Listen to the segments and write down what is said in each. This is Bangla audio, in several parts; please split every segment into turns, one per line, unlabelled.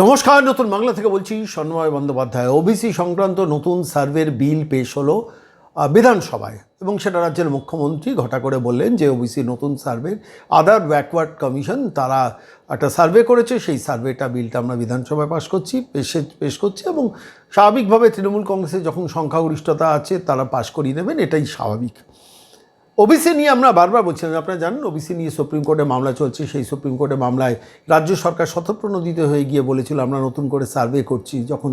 নমস্কার, নতুন বাংলা থেকে বলছি সন্ময় বন্দ্যোপাধ্যায়। ওবিসি সংক্রান্ত নতুন সার্ভের বিল পেশ হলো বিধানসভায়। এবং সেটা রাজ্যের মুখ্যমন্ত্রী ঘটা করে বললেন যে ওবিসি নতুন সার্ভে আদার ব্যাকওয়ার্ড কমিশন, তারা একটা সার্ভে করেছে। সেই সার্ভেটা, বিলটা আমরা বিধানসভায় পাশ করছি, পেশে, পেশ করছি এবং স্বাভাবিকভাবে তৃণমূল কংগ্রেসে যখন সংখ্যাগরিষ্ঠতা আছে, তারা পাশ করিয়ে নেবেন এটাই স্বাভাবিক। ওবিসি নিয়ে আমরা বারবার বলছিলাম আপনারা জানেন ওবিসি নিয়ে সুপ্রিম কোর্টে মামলা চলছে, সেই সুপ্রিম কোর্টে মামলায় রাজ্য সরকার শতপ্রণোদিত হয়ে গিয়ে বলেছিল, আমরা নতুন করে সার্ভে করছি। যখন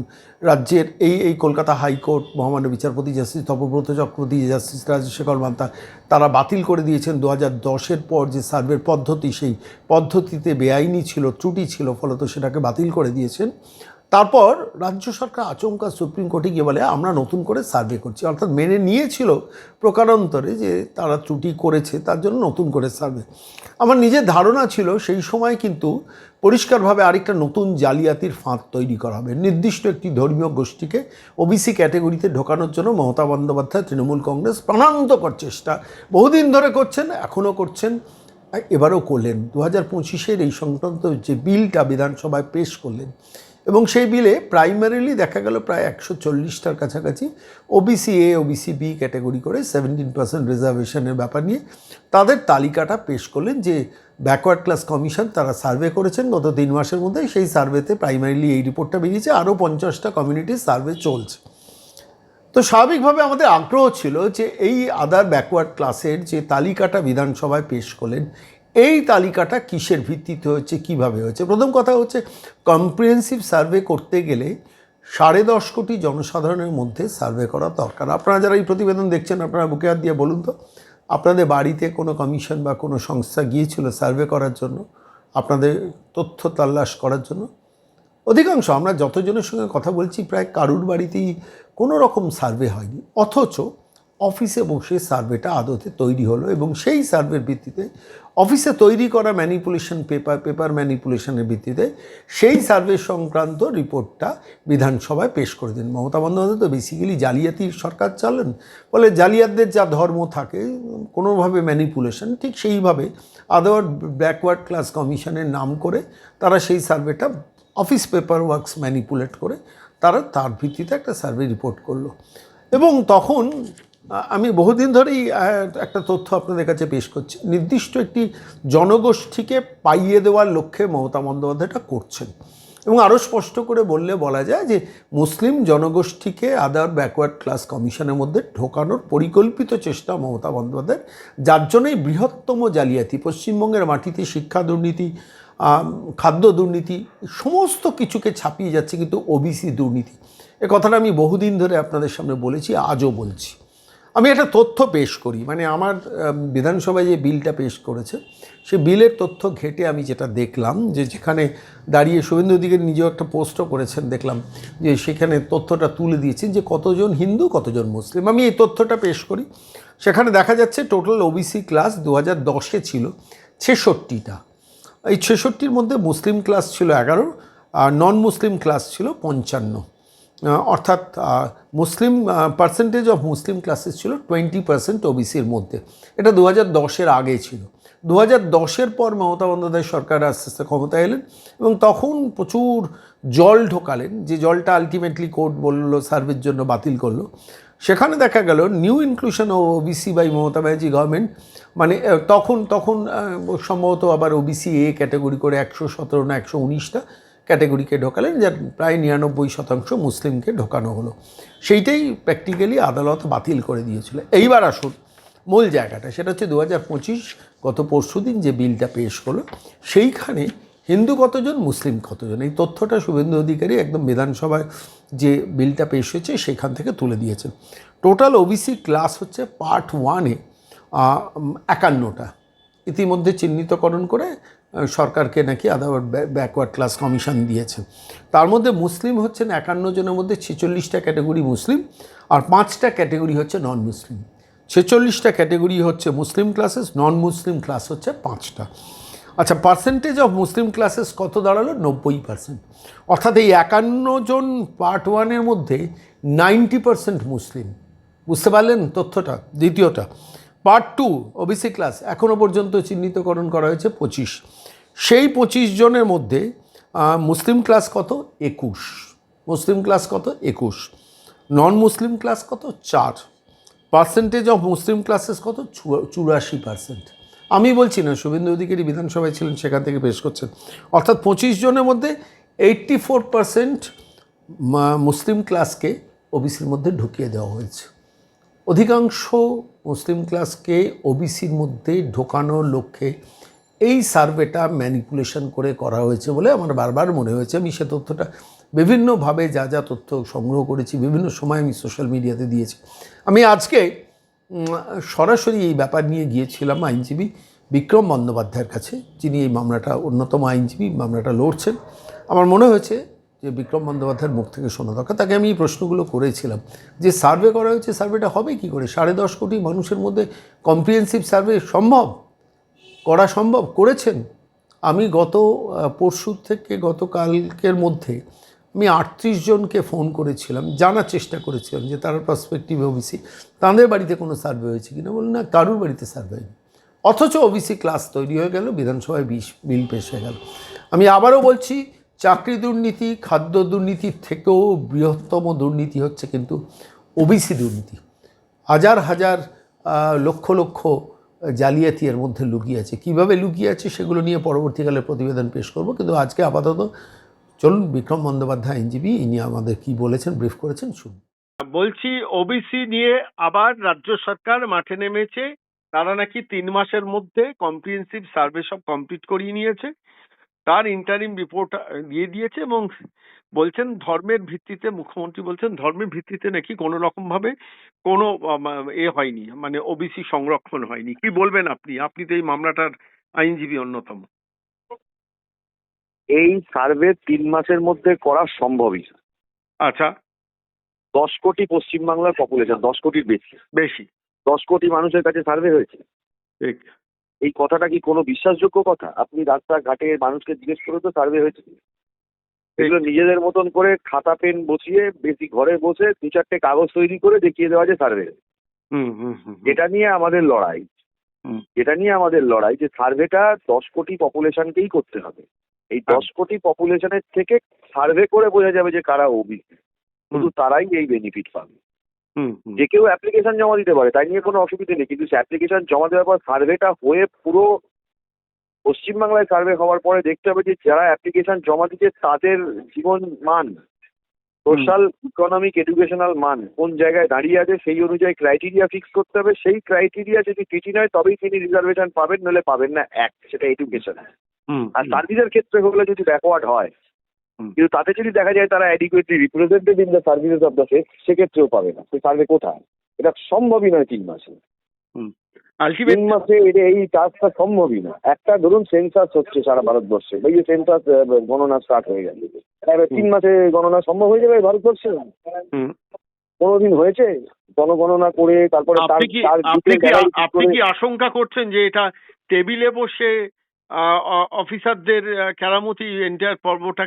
রাজ্যের এই এই কলকাতা হাইকোর্ট, মহামান্য বিচারপতি জাস্টিস তপব্রত চক্রবর্তী, জাস্টিস রাজশেখর মান্তা, তারা বাতিল করে দিয়েছেন। দু হাজার দশের পর যে সার্ভের পদ্ধতি, সেই পদ্ধতিতে বেআইনি ছিল, ত্রুটি ছিল, ফলত সেটাকে বাতিল করে দিয়েছেন। তারপর রাজ্য সরকার আচমকা সুপ্রিম কোর্টে গিয়ে বলে, আমরা নতুন করে সার্ভে করছি। অর্থাৎ মেনে নিয়েছিল প্রকারান্তরে যে তারা ত্রুটি করেছে, তার জন্য নতুন করে সার্ভে। আমার নিজের ধারণা ছিল সেই সময় কিন্তু পরিষ্কারভাবে আরেকটা নতুন জালিয়াতির ফাঁদ তৈরি করা হবে। নির্দিষ্ট একটি ধর্মীয় গোষ্ঠীকে ওবিসি ক্যাটেগরিতে ঢোকানোর জন্য মমতা বন্দ্যোপাধ্যায়, তৃণমূল কংগ্রেস প্রাণান্তকর চেষ্টা। বহুদিন ধরে করছেন, এখনও করছেন, এবারও করলেন। দু হাজার পঁচিশের এই সংক্রান্ত যে বিলটা বিধানসভায় পেশ করলেন এবং সেই বিলে প্রাইমারিলি দেখা গেল প্রায় একশো চল্লিশটার কাছাকাছি। OBC A OBC B category করে সেভেন্টিন পার্সেন্ট রিজার্ভেশনের ব্যাপার নিয়ে তাদের তালিকাটা পেশ করলেন যে ব্যাকওয়ার্ড ক্লাস কমিশন তারা সার্ভে করেছেন। গত তিন মাসের মধ্যে সেই সার্ভেতে প্রাইমারিলি এই রিপোর্টটা বেরিয়েছে। আরও পঞ্চাশটা কমিউনিটির সার্ভে চলছে। তো স্বাভাবিকভাবে আমাদের আগ্রহ ছিল যে এই আদার ব্যাকওয়ার্ড ক্লাসের যে তালিকাটা বিধানসভায় পেশ করলেন এই তালিকাটা কিসের ভিত্তিতে হয়েছে কীভাবে হয়েছে প্রথম কথা হচ্ছে কম্প্রিহেন্সিভ সার্ভে করতে গেলে সাড়ে দশ কোটি জনসাধারণের মধ্যে সার্ভে করা দরকার। আপনারা যারা এই প্রতিবেদন দেখছেন, আপনারা বুকে হাত দিয়ে বলুন তো, আপনাদের বাড়িতে কোনো কমিশন বা কোনো সংস্থা গিয়েছিল সার্ভে করার জন্য? আপনাদের তথ্য তাল্লাশ করার জন্য? অধিকাংশ আমরা যতজনের সঙ্গে কথা বলছি, প্রায় কারুর বাড়িতেই কোনো রকম সার্ভে হয়নি। অথচ অফিসে বসে সার্ভেটা আদতে তৈরি হলো এবং সেই সার্ভের ভিত্তিতে অফিসে তৈরি করা ম্যানিপুলেশন পেপার পেপার ম্যানিপুলেশনের ভিত্তিতে সেই সার্ভে সংক্রান্ত রিপোর্টটা বিধানসভায় পেশ করে দিন মমতা বন্দ্যোপাধ্যায় তো বেসিক্যালি জালিয়াতির সরকার চালেন। বলে জালিয়াতদের যা ধর্ম থাকে, কোনোভাবে ম্যানিপুলেশন ঠিক সেইভাবে আদার ব্যাকওয়ার্ড ক্লাস কমিশনের নাম করে তারা সেই সার্ভেটা অফিস পেপার ওয়ার্কস ম্যানিপুলেট করে তারা তার ভিত্তিতে একটা সার্ভে রিপোর্ট করল। এবং তখন আমি বহুদিন ধরেই একটা তথ্য আপনাদের কাছে পেশ করছি। নির্দিষ্ট একটি জনগোষ্ঠীকে পাইয়ে দেওয়ার লক্ষ্যে মমতা বন্দ্যোপাধ্যায়টা করছেন। এবং আরও স্পষ্ট করে বললে বলা যায় যে, মুসলিম জনগোষ্ঠীকে আদার ব্যাকওয়ার্ড ক্লাস কমিশনের মধ্যে ঢোকানোর পরিকল্পিত চেষ্টা মমতা বন্দ্যোপাধ্যায়ের। যার জন্যই বৃহত্তম জালিয়াতি, পশ্চিমবঙ্গের মাটিতে শিক্ষা দুর্নীতি খাদ্য দুর্নীতি, সমস্ত কিছুকে ছাপিয়ে যাচ্ছে কিন্তু ওবিসি দুর্নীতি। এ কথাটা আমি বহুদিন ধরে আপনাদের সামনে বলেছি, আজও বলছি। আমি একটা তথ্য পেশ করি। মানে আমার বিধানসভায় যে বিলটা পেশ করেছে সে বিলের তথ্য ঘেটে আমি যেটা দেখলাম, যে যেখানে দাঁড়িয়ে শুভেন্দু অধিকারী নিজেও একটা পোস্টও করেছেন, দেখলাম যে সেখানে তথ্যটা তুলে দিয়েছেন যে কতজন হিন্দু, কতজন মুসলিম। আমি এই তথ্যটা পেশ করি। সেখানে দেখা যাচ্ছে টোটাল ওবিসি ক্লাস দু হাজার দশে ছিল ছেষট্টিটা। এই ছেষট্টির মধ্যে মুসলিম ক্লাস ছিল এগারো, আর নন মুসলিম ক্লাস ছিল পঞ্চান্ন। অর্থাৎ Muslim percentage of Muslim classes ছিল টোয়েন্টি পার্সেন্ট ওবিসির মধ্যে। এটা দু হাজার দশের আগে ছিল। দু হাজার দশের পর মমতা বন্দ্যোপাধ্যায় সরকার আস্তে আস্তে ক্ষমতায় এলেন এবং তখন প্রচুর জল ঢোকালেন, যে জলটা আলটিমেটলি কোর্ট বলল সার্ভের জন্য বাতিল করল। সেখানে দেখা গেল new inclusion of OBC by Mamata Banerjee government মানে তখন তখন সম্ভবত আবার ওবিসি এ ক্যাটাগরি করে একশো সতেরো না একশো উনিশটা ক্যাটাগরিকে ঢোকালেন যার প্রায় নিরানব্বই শতাংশ মুসলিমকে ঢোকানো হলো। সেইটাই প্র্যাকটিক্যালি আদালত বাতিল করে দিয়েছিল। এইবার আসুন মূল জায়গাটা, সেটা হচ্ছে দু হাজার পঁচিশ গত পরশু দিন যে বিলটা পেশ হলো, সেইখানে হিন্দু কতজন, মুসলিম কতজন? এই তথ্যটা শুভেন্দু অধিকারী একদম বিধানসভায় যে বিলটা পেশ হয়েছে সেখান থেকে তুলে দিয়েছেন। টোটাল ওবিসি ক্লাস হচ্ছে পার্ট ওয়ানে একান্নটা। ইতিমধ্যে চিহ্নিতকরণ করে সরকারকে নাকি আদার ব্যাকওয়ার্ড ক্লাস কমিশন দিয়েছে। তার মধ্যে মুসলিম হচ্ছেন একান্ন জনের মধ্যে ছেচল্লিশটা ক্যাটাগরি মুসলিম আর পাঁচটা ক্যাটাগরি হচ্ছে নন মুসলিম ছেচল্লিশটা ক্যাটাগরি হচ্ছে মুসলিম ক্লাসেস নন মুসলিম ক্লাস হচ্ছে পাঁচটা। আচ্ছা পার্সেন্টেজ অফ মুসলিম ক্লাসেস কত দাঁড়াল? নব্বই পার্সেন্ট অর্থাৎ এই একান্ন জন পার্ট ওয়ানের মধ্যে নাইনটি পার্সেন্ট মুসলিম। বুঝতে পারলেন তথ্যটা? দ্বিতীয়টা পার্ট টু ওবিসি ক্লাস এখনও পর্যন্ত চিহ্নিতকরণ করা হয়েছে পঁচিশ। সেই পঁচিশ জনের মধ্যে মুসলিম ক্লাস কত? একুশ। মুসলিম ক্লাস কত? একুশ। নন মুসলিম ক্লাস কত? চার। পার্সেন্টেজ অফ মুসলিম ক্লাসেস কত? চুরাশি পার্সেন্ট। আমি বলছি না, শুভেন্দু অধিকারী বিধানসভায় ছিলেন, সেখান থেকে পেশ করছেন। অর্থাৎ পঁচিশ জনের মধ্যে এইট্টি ফোর পার্সেন্ট মুসলিম ক্লাসকে ওবিসির মধ্যে ঢুকিয়ে দেওয়া হয়েছে। অধিকাংশ মুসলিম ক্লাসকে ওবিসির মধ্যে ঢোকানোর লক্ষ্যে এই সার্ভেটা ম্যানিপুলেশন করে করা হয়েছে বলে আমার বারবার মনে হয়েছে। আমি সে তথ্যটা বিভিন্নভাবে যা যা তথ্য সংগ্রহ করেছি, বিভিন্ন সময় আমি সোশ্যাল মিডিয়াতে দিয়েছি। আমি আজকে সরাসরি এই ব্যাপার নিয়ে গিয়েছিলাম আইনজীবী বিক্রম বন্দ্যোপাধ্যায়ের কাছে, যিনি এই মামলাটা অন্যতম আইনজীবী, মামলাটা লড়ছেন। আমার মনে হয়েছে যে বিক্রম বন্দ্যোপাধ্যায়ের মুখ থেকে শোনা দরকার। তাকে আমি এই প্রশ্নগুলো করেছিলাম। যে সার্ভে করা হয়েছে, সার্ভেটা হবে কি করে? সাড়ে দশ কোটি মানুষের মধ্যে কম্প্রিহেন্সিভ সার্ভে সম্ভব? করা সম্ভব করেছেন? আমি গত পরশু থেকে গতকালকের মধ্যে আমি আটত্রিশ জনকে ফোন করেছিলাম, জানার চেষ্টা করেছিলাম যে তারা পার্সপেক্টিভ ওবিসি তাদের বাড়িতে কোনো সার্ভে হয়েছে কিনা? বলুন না, কারুর বাড়িতে সার্ভে হয়নি অথচ ওবিসি ক্লাস তৈরি হয়ে গেল, বিধানসভায় বিশ বিল পেশ হয়ে গেল। আমি আবারও বলছি, চাকরি দুর্নীতি, খাদ্য দুর্নীতির থেকেও বৃহত্তম দুর্নীতি হচ্ছে কিন্তু ওবিসি দুর্নীতি। হাজার হাজার লক্ষ লক্ষ জালিয়াতি এর মধ্যে লুকিয়ে আছে। কীভাবে লুকিয়ে আছে সেগুলো নিয়ে পরবর্তীকালে প্রতিবেদন পেশ করব, কিন্তু আজকে আপাতত চলুন বিক্রম বন্দ্যোপাধ্যায়, আইনজীবী, ইনি আমাদের কি বলেছেন, ব্রিফ করেছেন, শুনুন।
বলছি ওবিসি নিয়ে আবার রাজ্য সরকার মাঠে নেমেছে। তারা নাকি তিন মাসের মধ্যে কম্প্রিহেন্সিভ সার্ভে সব কমপ্লিট করিয়ে নিয়েছে। তার ইন্টারিম রিপোর্ট দিয়ে দিয়েছে এবং বলছেন ধর্মের ভিত্তিতে মুখ্যমন্ত্রী বলছেন ধর্মের ভিত্তিতে নাকি কোনো রকম ভাবে কোনো এ হয়নি মানে ওবিসি সংরক্ষণ হয়নি। কি বলবেন আপনি? আপনি তো এই মামলাটার আইনজীবী অন্যতম।
এই সার্ভে তিন মাসের মধ্যে করা সম্ভবই।
আচ্ছা।
দশ কোটি পশ্চিমবাংলার পপুলেশন দশ কোটির বেশি।
বেশি।
দশ কোটি মানুষের কাছে সার্ভে হয়েছে।
ঠিক।
এই কথাটা কি কোনো বিশ্বাসযোগ্য কথা? আপনি রাস্তাঘাটে মানুষকে জিজ্ঞেস করে তো সার্ভে হয়েছে। এগুলো নিজেদের মতন করে খাতা পেন বসিয়ে বেশি ঘরে বসে দু চারটে কাগজ তৈরি করে দেখিয়ে দেওয়া যে সার্ভে। এটা নিয়ে আমাদের লড়াই।
হুম।
এটা নিয়ে আমাদের লড়াই যে সার্ভেটা দশ কোটি পপুলেশনকেই করতে হবে। এই দশ কোটি পপুলেশনের থেকে সার্ভে করে বোঝা যাবে যে কারা ওবিসি শুধু তারাই এই বেনিফিট পাবে। যে কেউ অ্যাপ্লিকেশন জমা দিতে পারে তাই নিয়ে কোনো অসুবিধা নেই। কিন্তু অ্যাপ্লিকেশন জমা দেওয়ার পর সার্ভেটা হয়ে পুরো পশ্চিমবাংলায় সার্ভে হওয়ার পরে দেখতে হবে যে যারা অ্যাপ্লিকেশন জমা দিচ্ছে তাদের জীবন মান সোশ্যাল ইকোনমিক এডুকেশনাল মান কোন জায়গায় দাঁড়িয়ে আছে সেই অনুযায়ী ক্রাইটেরিয়া ফিক্স করতে হবে। সেই ক্রাইটেরিয়া যদি ফিটি নয় তবেই তিনি রিজার্ভেশন পাবেন নলে পাবেন না এক সেটা এডুকেশন আর সার্ভিসের ক্ষেত্রে হলে যদি ব্যাকওয়ার্ড হয় কিন্তু তাতে যদি দেখা যায় তারা adequately represented in the services of the face সেক্ষেত্রেও পাবে না। সেই সার্ভে কোথায়? এটা সম্ভবই নয় তিন মাসে।
আলটিমেট
তিন মাসে এটা এই কাজটা সম্ভবই না। একটা ধরুন সেন্সাস হচ্ছে সারা ভারতবর্ষে। এই যে সেন্সাস গণনা স্টার্ট হয়ে গেছে। এবার তিন মাসে গণনা সম্ভব হয়ে যাবে ভারতবর্ষে?
হুম।
কোনোদিন হয়েছে? জনগণনা করে তারপরে তার
আপনি কি আপনি কি আশঙ্কা করছেন যে এটা টেবিলে বসে অফিসারদের কেরামতি এন্টায়ার পর্বটা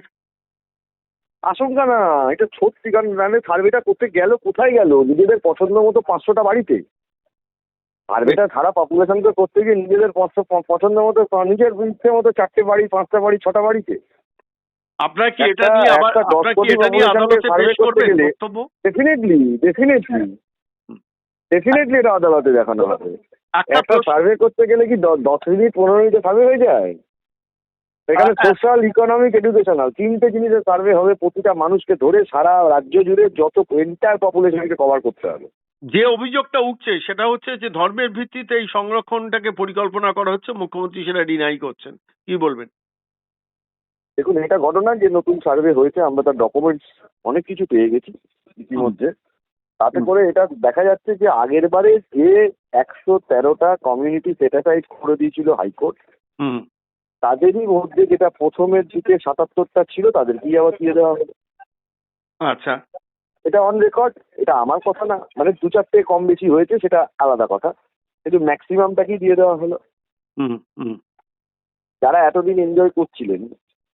আশঙ্কা না এটা সত্যি কারণ নাহলে সার্ভেটা করতে গেল কোথায় গেল? নিজেদের পছন্দ মতো পাঁচশোটা বাড়িতে। সার্ভেটা সারা পপুলেশনকে করতে গিয়ে নিজেদের পছন্দ মতো নিজের ইচ্ছে মতো চারটে বাড়ি পাঁচটা বাড়ি ছটা বাড়িতে।
আপনার কি এটা নিয়ে আবার আপনার কি এটা নিয়ে আদালতে পেশ করবেন বক্তব্য?
ডেফিনেটলি ডেফিনেটলি ডেফিনেটলি এটা আদালতে দেখানো হবে।
একটা
সার্ভে করতে গেলে কি দশ মিনিট পনেরো মিনিটে সার্ভে হয়ে যায়? এখানে সোশ্যাল ইকোনমিক এডুকেশনাল তিনটে জিনিসের সার্ভে হবে প্রতিটা মানুষকে ধরে সারা রাজ্য জুড়ে যত এন্টায়ার পপুলেশনকে কভার করতে হবে।
যে অভিযোগটা উঠছে সেটা হচ্ছে যে ধর্মের ভিত্তিতে এই সংরক্ষণটাকে পরিকল্পনা করা হচ্ছে মুখ্যমন্ত্রী সেটা ডিনাই করছেন। কি বলবেন?
দেখুন এটা ঘটনা যে নতুন সার্ভে হয়েছে আমরা তার ডকুমেন্টস অনেক কিছু পেয়ে গেছি ইতিমধ্যে। তাতে করে এটা দেখা যাচ্ছে যে আগের বারে যে একশো তেরোটা কমিউনিটি সেটাসাইড করে দিয়েছিল হাইকোর্ট
হুম।
তাদেরই মধ্যে যেটা প্রথমের দিকে সাতাত্তরটা ছিল তাদেরকেই আবার দিয়ে দেওয়া হলো।
আচ্ছা।
এটা অন রেকর্ড এটা আমার কথা না। মানে দু চারটে কম বেশি হয়েছে সেটা আলাদা কথা। কিন্তু ম্যাক্সিমামটাকেই দিয়ে দেওয়া হলো? যারা এতদিন এনজয় করছিলেন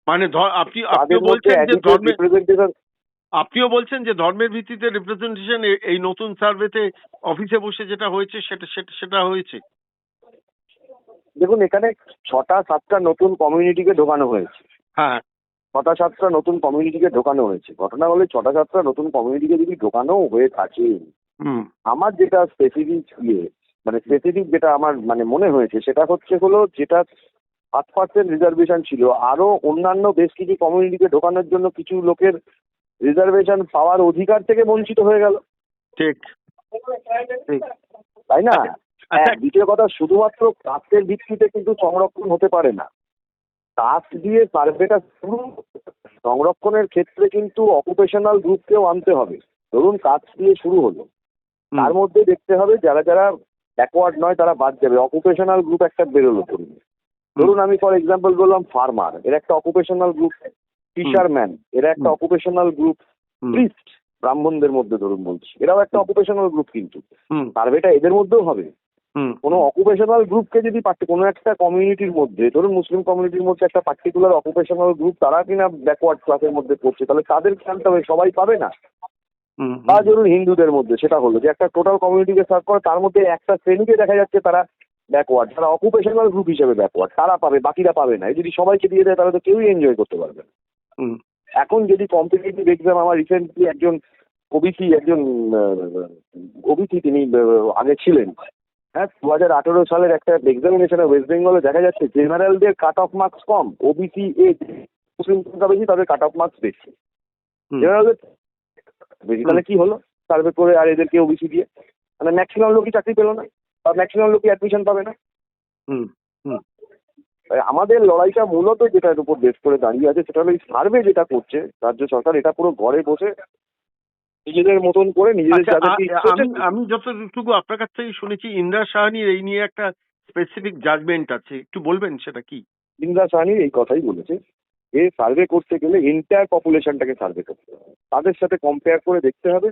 মানে আপনি আপনিও বলছেন যে ধর্মের আপনিও বলছেন যে ধর্মের ভিত্তিতে রিপ্রেজেন্টেশন এই নতুন সার্ভেতে অফিসে বসে যেটা হয়েছে সেটা সেটা সেটা হয়েছে?
দেখুন এখানে ছটা সাতটা নতুন কমিউনিটিকে ঢোকানো হয়েছে।
হ্যাঁ।
ছটা সাতটা নতুন কমিউনিটিকে ঢোকানো হয়েছে। ঘটনা হলে ছটা সাতটা নতুন কমিউনিটিকে যদি ঢোকানো হয়ে থাকে আমার যেটা স্পেসিফিক ইয়ে মানে স্পেসিফিক যেটা আমার মানে মনে হয়েছে সেটা হচ্ছে হলো যেটা সাত পার্সেন্ট রিজার্ভেশন ছিল আরও অন্যান্য বেশ কিছু কমিউনিটিকে ঢোকানোর জন্য কিছু লোকের রিজার্ভেশন পাওয়ার অধিকার থেকে বঞ্চিত হয়ে গেল।
ঠিক।
তাই না?
আচ্ছা।
দ্বিতীয় কথা শুধুমাত্র কাস্টের ভিত্তিতে কিন্তু সংরক্ষণ হতে পারে না। কাস্ট দিয়ে সার্ভেটা শুরু সংরক্ষণের ক্ষেত্রে কিন্তু অকুপেশনাল গ্রুপকেও আনতে হবে। ধরুন কাজ দিয়ে শুরু হলো। তার মধ্যে দেখতে হবে যারা যারা ব্যাকওয়ার্ড নয় তারা বাদ যাবে। অকুপেশনাল গ্রুপ একটা বেরোলো ধরুন। ধরুন আমি ফর এক্সাম্পল বললাম ফার্মার এর একটা অকুপেশনাল গ্রুপ ফিশারম্যান এরা একটা। অকুপেশনাল গ্রুপ প্রিস্ট ব্রাহ্মণদের মধ্যে ধরুন বলছি। এরাও একটা অকুপেশনাল গ্রুপ কিন্তু। সার্ভেটা এদের মধ্যেও হবে। কোনো অকুপেশনাল গ্রুপকে যদি কোনো একটা কমিউনিটির মধ্যে ধরুন মুসলিম কমিউনিটির মধ্যে একটা পার্টিকুলার অকুপেশনাল গ্রুপ তারা কিনা ব্যাকওয়ার্ড ক্লাসের মধ্যে পড়ছে তাহলে তাদের আনতে হবে সবাই পাবে না? বা ধরুন হিন্দুদের মধ্যে সেটা হলো যে একটা টোটাল কমিউনিটিকে সার্ভ করে তার মধ্যে একটা শ্রেণীকে দেখা যাচ্ছে তারা ব্যাকওয়ার্ড তারা অকুপেশনাল গ্রুপ হিসেবে ব্যাকওয়ার্ড তারা পাবে বাকিরা পাবে না। যদি সবাইকে দিয়ে দেয় তাহলে তো কেউই এনজয় করতে পারবে না।
হুম,
এখন যদি কম্পিটিটিভ এক্সাম আমার রিসেন্টলি একজন ওবিসি একজন ওবিসি তিনি আগে ছিলেন। হ্যাঁ দু হাজার আঠেরো সালের একটা এক্সামিনেশনে ওয়েস্ট বেঙ্গলে দেখা যাচ্ছে জেনারেলদের কাট অফ মার্কস কম ওবিসি এ মুসলিম সংখ্যা বেশি তাদের কাট অফ মার্কস বেশি জেনারেলদের বেশি তাহলে কি হলো? সার্ভে করে আর এদেরকে ওবিসি দিয়ে। মানে ম্যাক্সিমাম লোকই চাকরি পেল না বা ম্যাক্সিমাম লোকই অ্যাডমিশন পাবে না।
হুম, হুম,
আমাদের লড়াইটা মূলত যেটার উপর বেস করে দাঁড়িয়ে আছে সেটা হলো এই সার্ভে যেটা করছে রাজ্য সরকার এটা পুরো ঘরে বসে নিজেদের মতন করে নিজেদের
আচ্ছা, আমি যতটুকু আপনার কাছ থেকে শুনেছি ইন্দিরা সাহানির এই নিয়ে একটা স্পেসিফিক জাজমেন্ট আছে। একটু বলবেন সেটা কি?
ইন্দিরা সাহানি এই কথাই বলেছে যে সার্ভে করতে গেলে এন্টায়ার পপুলেশনটাকে সার্ভে করতে হবে। তাদের সাথে কম্পেয়ার করে দেখতে হবে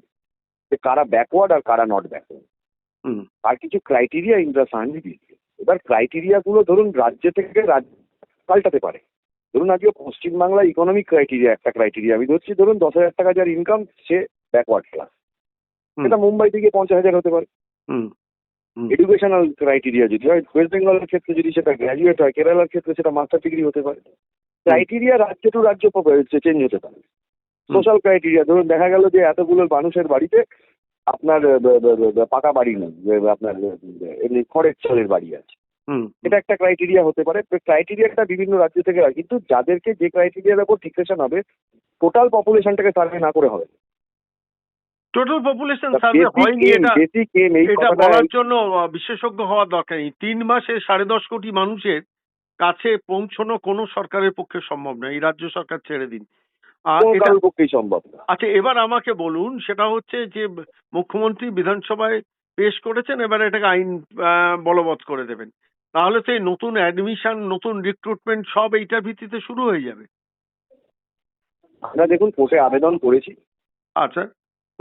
যে কারা ব্যাকওয়ার্ড আর কারা নট ব্যাকওয়ার্ড
হুম,
আর কিছু ক্রাইটেরিয়া ইন্দিরা সাহানি দিয়েছে। এবার ক্রাইটেরিয়া গুলো ধরুন রাজ্য থেকে রাজ্য পাল্টাতে পারে। ধরুন আজকে পশ্চিমবাংলা ইকোনমিক ক্রাইটেরিয়া একটা ক্রাইটেরিয়া আমি ধরছি ধরুন দশ হাজার টাকা যার ইনকাম সে ব্যাকওয়ার্ড ক্লাস সেটা মুম্বাই থেকে পঞ্চাশ হাজার হতে পারে। এডুকেশনাল ক্রাইটেরিয়া যদি হয় ওয়েস্ট বেঙ্গলের ক্ষেত্রে যদি সেটা গ্র্যাজুয়েট হয় কেরালার ক্ষেত্রে সেটা মাস্টার ডিগ্রি হতে পারে। ক্রাইটেরিয়া রাজ্য টু রাজ্য চেঞ্জ হতে পারে। সোশ্যাল ক্রাইটেরিয়া ধরুন দেখা গেল যে এতগুলো মানুষের বাড়িতে আপনার পাকা বাড়ি নেই আপনার এমনি খড়ের চালের বাড়ি আছে। এটা একটা ক্রাইটেরিয়া হতে পারে। ক্রাইটেরিয়াটা বিভিন্ন রাজ্য থেকে হয় কিন্তু যাদেরকে যে ক্রাইটেরিয়ার উপর ফিক্সেশন হবে টোটাল পপুলেশনটাকে সার্ভে না করে হবে।
টোটাল পপুলেশন সার্ভে হয়নি এটা। এটা বলার জন্য বিশেষজ্ঞ হওয়া দরকার নেই। তিন মাসে সাড়ে দশ কোটি মানুষের কাছে পৌঁছানো কোনো সরকারের পক্ষে সম্ভব নয়। এই রাজ্য সরকার ছেড়ে দিন। আচ্ছা এবার আমাকে বলুন সেটা হচ্ছে যে মুখ্যমন্ত্রী বিধানসভায় পেশ করেছেন এবার এটাকে আইন বলবৎ করে দেবেন। তাহলে তো এই নতুন অ্যাডমিশন নতুন রিক্রুটমেন্ট সব এইটার ভিত্তিতে শুরু হয়ে যাবে।
আমরা দেখুন কোর্টে আবেদন করেছি।
আচ্ছা।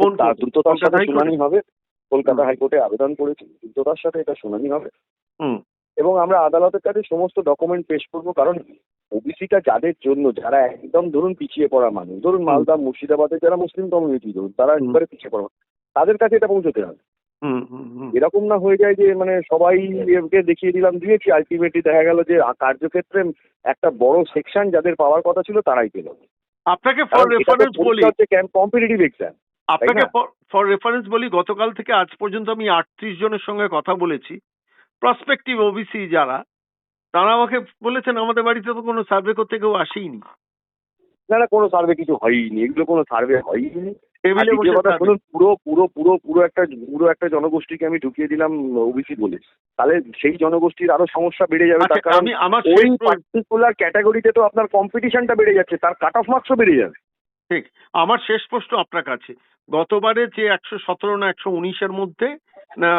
তার? দ্রুততার সাথে শুনানি হবে। কলকাতা হাইকোর্টে আবেদন করেছি দ্রুততার সাথে এটা শুনানি হবে।
হুম।
এবং আমরা আদালতের কাছে সমস্ত ডকুমেন্ট পেশ করব কারণ ওবিসিটা যাদের জন্য যারা একদম ধরুন পিছিয়ে পড়া মানুষ ধরুন মালদা মুর্শিদাবাদে যারা মুসলিম কমিউনিটি ধরুন তারা একবারে পিছিয়ে পড়া তাদের কাছে এটা পৌঁছতে হবে। এরকম না হয়ে যায় যে মানে সবাই একে দেখিয়ে দিলাম দিয়েছি আলটিমেটলি দেখা গেল যে কার্যক্ষেত্রে একটা বড় সেকশন যাদের পাওয়ার কথা ছিল তারাই পেল।
আপনাকে ফর রেফারেন্স বলি।
কম্পিটিটিভ এক্সাম
আপনাকে ফর রেফারেন্স বলি গতকাল থেকে আজ পর্যন্ত আমি আটত্রিশ জনের সঙ্গে কথা বলেছি। প্রসপেক্টিভ ওবিসি যারা তারা আমাকে বলেছেন আমাদের বাড়িতে তো কোনো সার্ভে করতে কেউ আসেইনি।
না না কোনো সার্ভে কিছু হয়নি এগুলো কোনো সার্ভে হয়নি
টেবিলে বসে
কথা শুনুন পুরো পুরো পুরো পুরো একটা পুরো একটা জনগোষ্ঠীকে আমি ঢুকিয়ে দিলাম ওবিসি বলে। তাহলে সেই জনগোষ্ঠীর আরও সমস্যা বেড়ে যাবে তার
আচ্ছা
কারণ
আমি আমার
ওই পার্টিকুলার ক্যাটাগরিতে তো আপনার কম্পিটিশনটা বেড়ে যাচ্ছে তার কাট অফ মার্কসও বেড়ে যাবে।
ঠিক আমার শেষ প্রশ্ন আপনার কাছে। গতবারে যে একশো সতেরো না একশো উনিশের মধ্যে না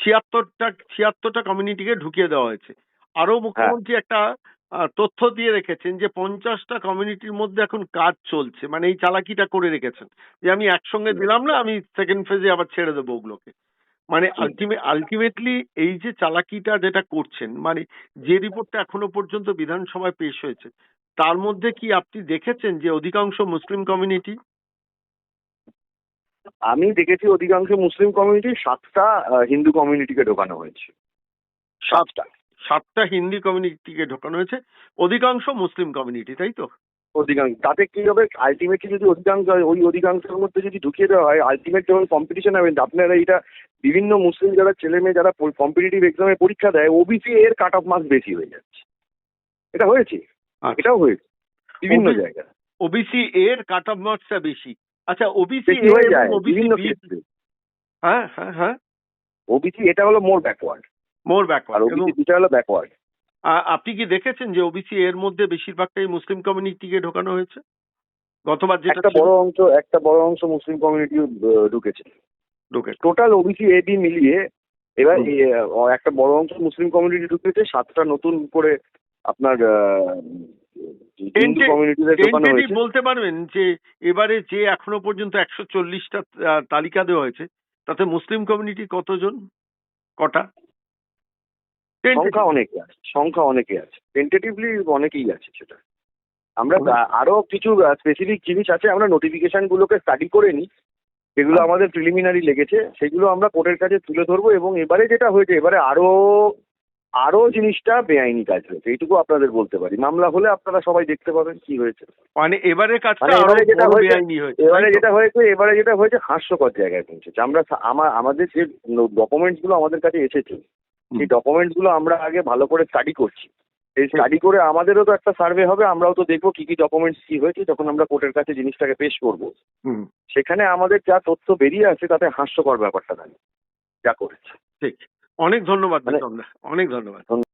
ছিয়াত্তরটা ছিয়াত্তরটা কমিউনিটিকে ঢুকিয়ে দেওয়া হয়েছে। আরও মুখ্যমন্ত্রী একটা তথ্য দিয়ে রেখেছেন যে পঞ্চাশটা কমিউনিটির মধ্যে এখন কাজ চলছে। মানে এই চালাকিটা করে রেখেছেন। যে আমি একসঙ্গে দিলাম না আমি সেকেন্ড ফেজে আবার ছেড়ে দেবো ওগুলোকে। মানে আলটিমে আলটিমেটলি এই যে চালাকিটা যেটা করছেন মানে যে রিপোর্টটা এখনও পর্যন্ত বিধানসভায় পেশ হয়েছে তার মধ্যে কি আপনি দেখেছেন যে অধিকাংশ মুসলিম কমিউনিটি
আমি দেখেছি অধিকাংশ মুসলিম কমিউনিটি সাতটা হিন্দু কমিউনিটিকে ঢোকানো হয়েছে। সাতটা
সাতটা হিন্দি কমিউনিটিকে ঢোকানো হয়েছে। অধিকাংশ মুসলিম কমিউনিটি তাই তো?
অধিকাংশ তাতে কি হবে? আলটিমেটলি যদি অধিকাংশ হয়, ওই অধিকাংশের মধ্যে যদি ঢুকিয়ে দেওয়া হয় আলটিমেট যখন কম্পিটিশন হবে আপনারা এটা বিভিন্ন মুসলিম যারা ছেলে মেয়ে যারা কম্পিটিটিভ এক্সামে পরীক্ষা দেয় ওবিসি এর কাট অফ মার্কস বেশি হয়ে যাচ্ছে। এটা হয়েছে?
আচ্ছা।
এটাও হয়েছে। বিভিন্ন জায়গায়।
ওবিসি এর কাট অফ মার্কসটা বেশি। আচ্ছা ওবিসি
হয়ে যায়
ওবিসি
বিভিন্ন ক্ষেত্রে।
হ্যাঁ হ্যাঁ হ্যাঁ।
ওবিসি এটা হলো more backward
more backward
OBC দুটা হলো ব্যাকওয়ার্ড
আপনি কি দেখেছেন যে ওবিসি এর মধ্যে বেশিরভাগটাই মুসলিম কমিউনিটিকে ঢোকানো হয়েছে? গতবার যেটা
একটা বড় অংশ একটা বড় অংশ মুসলিম কমিউনিটি ঢুকেছে।
ঢোকে
টোটাল ওবিসি এবি মিলিয়ে এবার। এ, একটা বড় অংশ মুসলিম কমিউনিটি ঢুকেছে সাতটা নতুন করে আপনার হিন্দু
Tenta-
ঢোকানো হয়েছে।
বলতে পারবেন যে এবারে যে এখনও পর্যন্ত একশো চল্লিশটা তালিকা দেওয়া হয়েছে তাতে মুসলিম কমিউনিটি কতজন? কটা?
সংখ্যা অনেকে আছে সংখ্যা অনেকে আছে। টেন্টেটিভলি অনেকেই আছে সেটা। আমরা
আমরা-
আরও কিছু স্পেসিফিক জিনিস আছে আমরা নোটিফিকেশন গুলোকে স্টাডি করে নিই। যেগুলো
আচ্ছা।
আমাদের প্রিলিমিনারি লেগেছে সেগুলো আমরা কোর্টের কাছে তুলে ধরবো এবং এবারে যেটা হয়েছে এবারে আরও আরও জিনিসটা বেআইনি কাজ হয়েছে। এইটুকু আপনাদের বলতে পারি। মামলা হলে আপনারা সবাই দেখতে পাবেন কি হয়েছে।
মানে এবারে কাজটা
মানে এবারে যেটা হয়েছে- এবারে যেটা হয়েছে এবারে যেটা হয়েছে হাস্যকর জায়গায় পৌঁছেছে। আমরা আমার আমাদের যে ডকুমেন্টসগুলো আমাদের কাছে এসেছে সেই ডকুমেন্টসগুলো আমরা আগে ভালো করে স্টাডি করছি। এই স্টাডি করে আমাদেরও তো একটা সার্ভে হবে আমরাও তো দেখব কি কি ডকুমেন্টস কি হয়েছে যখন আমরা কোর্টের কাছে জিনিসটাকে পেশ করব। সেখানে আমাদের যা তথ্য বেরিয়ে আসে তাতে হাস্যকর ব্যাপারটা দাঁড়িয়ে যা করেছে।
ঠিক। অনেক ধন্যবাদ
মানে-
আমরা অনেক ধন্যবাদ।